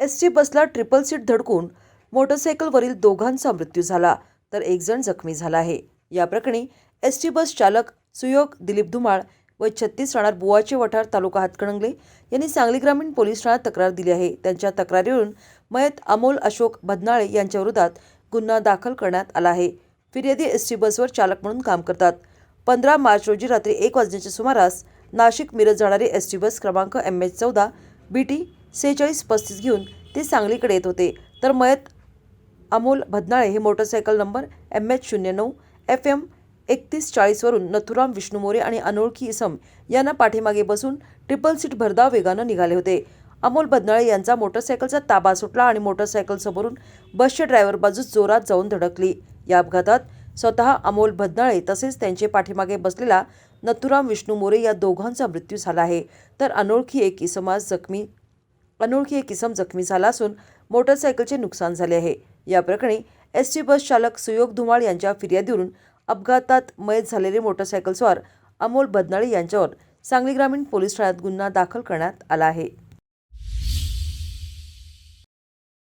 S T बसला triple seat धडकून मोटरसायकलवरील दोघांचा मृत्यू झाला तर एक जण जखमी झाला आहे. या प्रकरणी एस टी बस चालक सुयोग दिलीप धुमाळ व छत्तीस राहणार बुवाचे वठार तालुका हातकणंगले यांनी सांगली ग्रामीण पोलीस ठाण्यात तक्रार दिली आहे. त्यांच्या तक्रारीवरून मयत अमोल अशोक भदनाळे यांच्या विरोधात गुन्हा दाखल करण्यात आला आहे. फिर्यादी एस टी बसवर चालक म्हणून काम करतात. पंधरा मार्च रोजी रात्री एक वाजण्याच्या सुमारास नाशिक मिरज जाणारी एस टी बस क्रमांक एम एच चौदा बी टी सेहेचाळीस पस्तीस घेऊन ते सांगलीकडे येत होते. तर मयत अमोल भदनाळे हे मोटरसायकल नंबर एम एच शून्य नऊ एफ एम एकतीस चाळीसवरून नथुराम विष्णू मोरे आणि अनोळखी इसम यांना पाठीमागे बसून ट्रिपल सीट भरधाव वेगानं निघाले होते. अमोल बदनाळे यांचा मोटरसायकलचा ताबा सुटला आणि मोटरसायकल समोरून बसच्या ड्रायव्हर बाजूस जोरात जाऊन धडकली. या अपघातात स्वतः अमोल भदनाळे तसेच त्यांचे पाठीमागे बसलेला नथुराम विष्णू मोरे या दोघांचा मृत्यू झाला आहे. तर अनोळखी एक इसमास जखमी अनोळखी एक इसम जखमी झाला असून मोटरसायकलचे नुकसान झाले आहे. या प्रकरणी एस टी बस चालक सुयोग धुमाळ यांच्या फिर्यादीवरून अपघातात मयत झालेले मोटरसायकलस्वार अमोल बदनाळे यांच्यावर सांगली ग्रामीण पोलीस ठाण्यात गुन्हा दाखल करण्यात आला आहे.